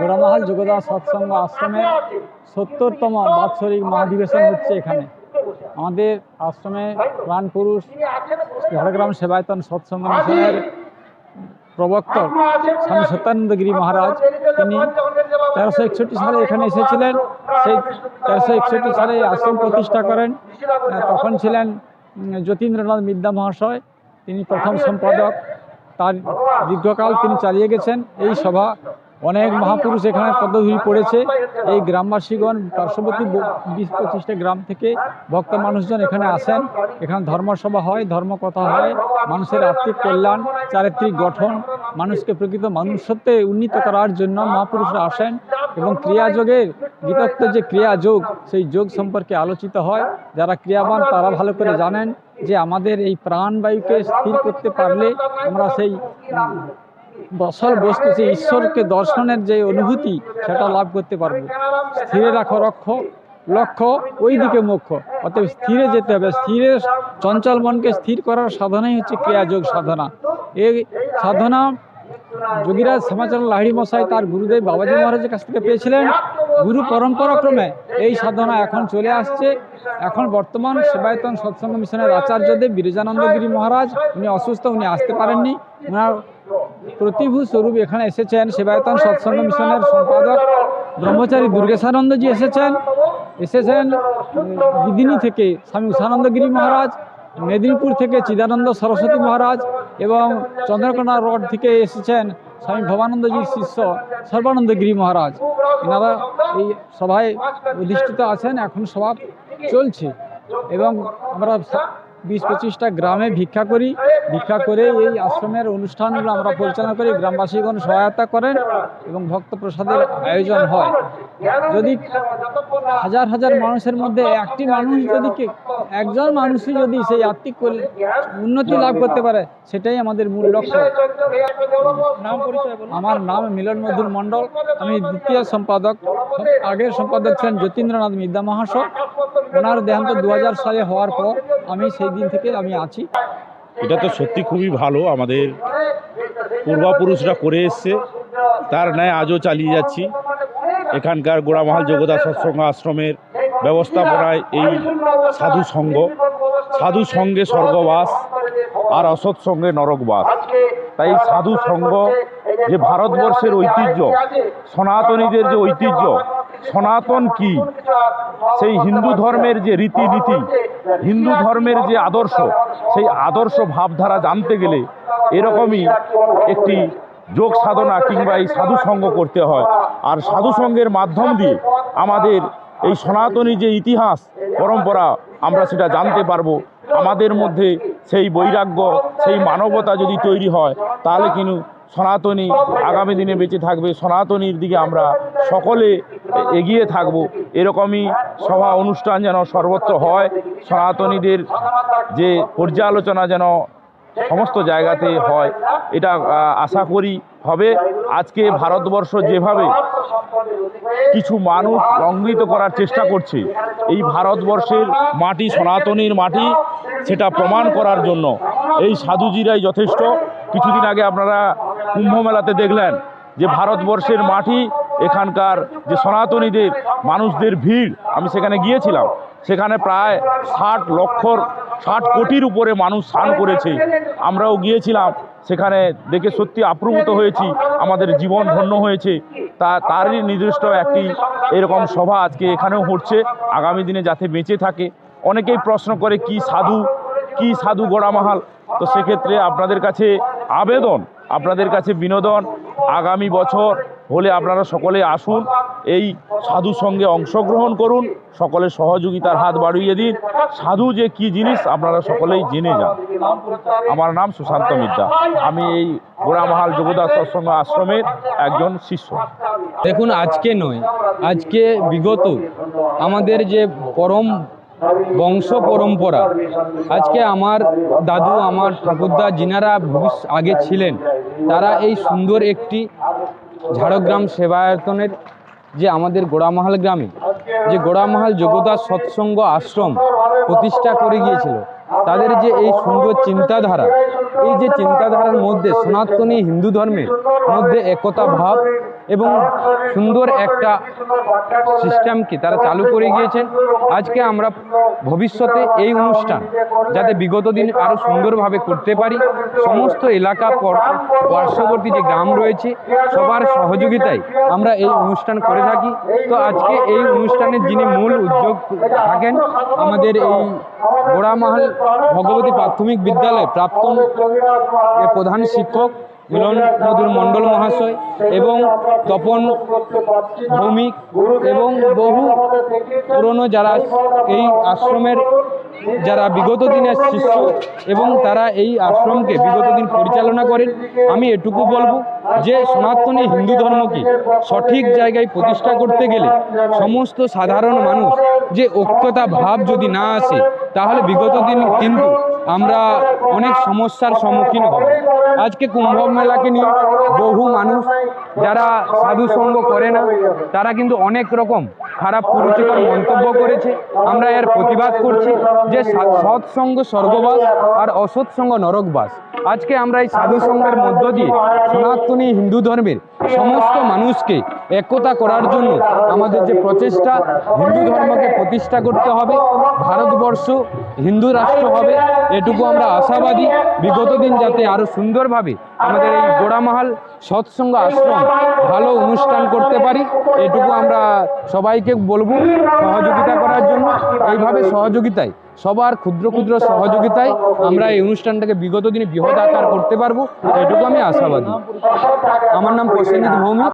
গোড়ামহাল যোগদা সৎসঙ্গ আশ্রমের সত্তরতম বাৎসরিক মহাধিবেশন হচ্ছে এখানে। আমাদের আশ্রমে প্রাণ পুরুষ ঝাড়গ্রাম সেবায়তন সৎসঙ্গ মিশনের প্রবক্তক স্বামী সত্যানন্দগিরি মহারাজ, তিনি তেরোশো একষট্টি সালে এখানে এসেছিলেন। সেই তেরোশো একষট্টি সালে আশ্রম প্রতিষ্ঠা করেন। তখন ছিলেন যতীন্দ্রনাথ মিদ্যা মহাশয়, তিনি প্রথম সম্পাদক। তার দীর্ঘকাল তিনি চালিয়ে গেছেন। এই সভা অনেক মহাপুরুষ এখানে পদধূলি পড়েছে। এই গ্রামবাসীগণ পার্শ্ববর্তী বিশ পঁচিশটা গ্রাম থেকে ভক্ত মানুষজন এখানে আসেন। এখানে ধর্মসভা হয়, ধর্মকথা হয়, মানুষের আর্থিক কল্যাণ, চারিত্রিক গঠন, মানুষকে প্রকৃত মনুষ্যত্বে উন্নীত করার জন্য মহাপুরুষরা আসেন এবং ক্রিয়াযোগের গীতত্ব যে ক্রিয়াযোগ, সেই যোগ সম্পর্কে আলোচিত হয়। যারা ক্রিয়াবান, তারা ভালো করে জানেন যে আমাদের এই প্রাণবায়ুকে স্থির করতে পারলে আমরা সেই উম, বসল বস্তু সেই ঈশ্বরকে দর্শনের যে অনুভূতি সেটা লাভ করতে পারব। স্থিরে রাখো রক্ষ লক্ষ্য ওই দিকে মুখ্য। অতএব স্থিরে যেতে হবে। স্থিরে চঞ্চল মনকে স্থির করার সাধনাই হচ্ছে ক্রিয়াযোগ সাধনা। এই সাধনা যোগীরাজ শ্যামাচরণ লাহিড়ি মশাই তার গুরুদেব বাবাজি মহারাজের কাছ থেকে পেয়েছিলেন। গুরু পরম্পরা ক্রমে এই সাধনা এখন চলে আসছে। এখন বর্তমান সেবায়তন সৎসঙ্গ মিশনের আচার্যদেব বিরজানন্দগিরি মহারাজ উনি অসুস্থ উনি আসতে পারেননি। ওনার প্রতিভূ স্বরূপ এখানে এসেছেন সেবায়তন সৎসঙ্গ মিশনের সম্পাদক ব্রহ্মচারী দুর্গেশানন্দজি এসেছেন। এসেছেন বিদিনী থেকে স্বামী উষানন্দগিরি মহারাজ, মেদিনীপুর থেকে চিদানন্দ সরস্বতী মহারাজ এবং চন্দ্রকোনা রোড থেকে এসেছেন স্বামী ভবানন্দজির শিষ্য সর্বানন্দগিরি মহারাজ। এনারা এই সভায় অধিষ্ঠিত আছেন, এখন সভা চলছে এবং আমরা বিশ পঁচিশটা গ্রামে ভিক্ষা করি। ভিক্ষা করে এই আশ্রমের অনুষ্ঠানগুলো আমরা পরিচালনা করি। গ্রামবাসীগণ সহায়তা করেন এবং ভক্ত প্রসাদের আয়োজন হয়। যদি হাজার হাজার মানুষের মধ্যে একটি মানুষ যদি একজন মানুষই যদি সেই আর্থিক কল- উন্নতি লাভ করতে পারে সেটাই আমাদের মূল লক্ষ্য। আমার নাম মিলন মধুর মণ্ডল। আমি দ্বিতীয় সম্পাদক আগের সম্পাদক ছিলেন যতীন্দ্রনাথ মিদ্যা মহাশয়। ওনার দেহান্ত দু হাজার সালে হওয়ার পর আমি সেই দিন থেকে আমি আছি। এটা তো সত্যি খুবই ভালো, আমাদের পূর্বপুরুষরা করে এসছে। তার ন্যায় আজও চালিয়ে যাচ্ছি। এখানকার গোড়ামহাল যোগদা সৎসঙ্গ আশ্রমের ব্যবস্থাপনায় এই সাধু সঙ্গ সাধু সঙ্গে স্বর্গবাস আর অসৎ সঙ্গে নরকবাস। তাই সাধু সঙ্গ যে ভারতবর্ষের ঐতিহ্য, সনাতনীদের যে ঐতিহ্য সনাতন কি? সেই হিন্দু ধর্মের যে রীতিনীতি, হিন্দু ধর্মের যে আদর্শ, সেই আদর্শ ভাবধারা জানতে গেলে এরকমই একটি যোগ সাধনা কিংবা এই সাধু সঙ্গ করতে হয়। আর সাধু সঙ্গের মাধ্যম দিয়ে আমাদের এই সনাতনী যে ইতিহাস, পরম্পরা, আমরা সেটা জানতে পারব। আমাদের মধ্যে সেই বৈরাগ্য, সেই মানবতা যদি তৈরি হয়, তাহলে কিন্তু সনাতনী আগামী দিনে বেঁচে থাকবে, সনাতনীর দিকে আমরা সকলে এগিয়ে থাকব। এরকমই সভা অনুষ্ঠান যেন সর্বত্র হয়, সনাতনীদের যে পর্যালোচনা যেন সমস্ত জায়গাতে হয়, এটা আশা করি হবে। আজকে ভারতবর্ষ যেভাবে কিছু মানুষ লঙ্ঘিত করার চেষ্টা করছে, এই ভারতবর্ষের মাটি, সনাতনীর মাটি, সেটা প্রমাণ করার জন্য এই সাধুজিরাই যথেষ্ট। কিছুদিন আগে আপনারা কুম্ভ মেলাতে দেখলেন যে ভারতবর্ষের মাটি, এখানকার যে সনাতনীদের, মানুষদের ভিড়। আমি সেখানে গিয়েছিলাম। সেখানে প্রায় ষাট লক্ষর ষাট কোটির উপরে মানুষ স্নান করেছে। আমরাও গিয়েছিলাম। সেখানে দেখে সত্যি আপ্লুত হয়েছি। আমাদের জীবন ধন্য হয়েছে। তা, তারই নির্দিষ্ট একটি এরকম সভা আজকে এখানেও হচ্ছে। আগামী দিনে যাতে বেঁচে থাকে। অনেকেই প্রশ্ন করে, কি সাধু? কি সাধু গোড়ামাহাল? তো সেক্ষেত্রে আপনাদের কাছে আবেদন আপনাদের কাছে বিনোদন আগামী বছর হলে আপনারা সকলে আসুন, এই সাধু সঙ্গে অংশগ্রহণ করুন সকলে সহযোগিতার হাত বাড়িয়ে দিন। সাধু যে কি জিনিস, আপনারা সকলেই জেনে যান। আমার নাম সুশান্ত মিদ্যা। আমি এই গোড়ামাহাল যোগদাস সৎসঙ্গ আশ্রমের একজন শিষ্য। দেখুন, আজকে নয়, আজকে বিগত আমাদের যে পরম বংশ পরম্পরা, আজকে আমার দাদু, আমার ঠাকুরদা, যিনারা আগে ছিলেন তারা এই সুন্দর একটি ঝাড়গ্রাম সেবায়তনের যে আমাদের গোড়ামহাল গ্রামে, যে গোড়ামহাল যোগ্যতা সৎসঙ্গ আশ্রম প্রতিষ্ঠা করে গিয়েছিল, তাদের যে এই সুন্দর চিন্তাধারা, এই যে চিন্তাধারার মধ্যে সনাতনী হিন্দু ধর্মের মধ্যে একতা ভাব এবং সুন্দর একটা সিস্টেমকে তারা চালু করে গিয়েছেন। আজকে আমরা ভবিষ্যতে এই অনুষ্ঠান যাতে বিগত দিন আরও সুন্দরভাবে করতে পারি। সমস্ত এলাকা পর- পার্শ্ববর্তী যে গ্রাম রয়েছে সবার সহযোগিতায় আমরা এই অনুষ্ঠান করে থাকি। তো আজকে এই অনুষ্ঠানের যিনি মূল উদ্যোগ থাকেন আমাদের এই গোড়ামাহাল ভগবতী প্রাথমিক বিদ্যালয় প্রাক্তন প্রধান শিক্ষক মিলন মধুর মণ্ডল মহাশয় এবং তপন ভৌমিক এবং বহু পুরনো যারা এই আশ্রমের যারা বিগত দিনের শিষ্য এবং তারা এই আশ্রমকে বিগত দিন পরিচালনা করেন, আমি এটুকু বলব যে সনাতনী হিন্দু ধর্মকে সঠিক জায়গায় প্রতিষ্ঠা করতে গেলে সমস্ত সাধারণ মানুষ যে ঐক্যতা ভাব যদি না আসে, তাহলে বিগত দিন কিন্তু আমরা অনেক সমস্যার সম্মুখীন হব। আজকে কুম্ভ মেলাকে নিয়ে বহু মানুষ যারা সাধু সঙ্গ করে না, তারা কিন্তু অনেক রকম খারাপ কুরুচিকর মন্তব্য করেছে। আমরা এর প্রতিবাদ করছি যে সৎসঙ্গ স্বর্গবাস আর অসৎসঙ্গ নরকবাস। আজকে আমরা এই সাধু সঙ্গের মধ্য দিয়ে সনাতনী হিন্দু ধর্মের সমস্ত মানুষকে একতা করার জন্য আমাদের যে প্রচেষ্টা, হিন্দু ধর্মকে প্রতিষ্ঠা করতে হবে, ভারতবর্ষ হিন্দু রাষ্ট্র হবে, এটুকু আমরা আশাবাদী। বিগত দিন যাতে আরও সুন্দরভাবে আমাদের এই গোড়ামাহাল সৎসঙ্গ আশ্রম ভালো অনুষ্ঠান করতে পারি, এটুকু আমরা সবাইকে বলব সহযোগিতা করার জন্য। এইভাবে সহযোগিতায় সবার ক্ষুদ্র ক্ষুদ্র সহযোগিতায় আমরা এই অনুষ্ঠানটাকে বিগত দিনে বৃহৎ আকার করতে পারব, এটুকু আমি আশাবাদী। আমার নাম প্রসেনজিৎ ভৌমিক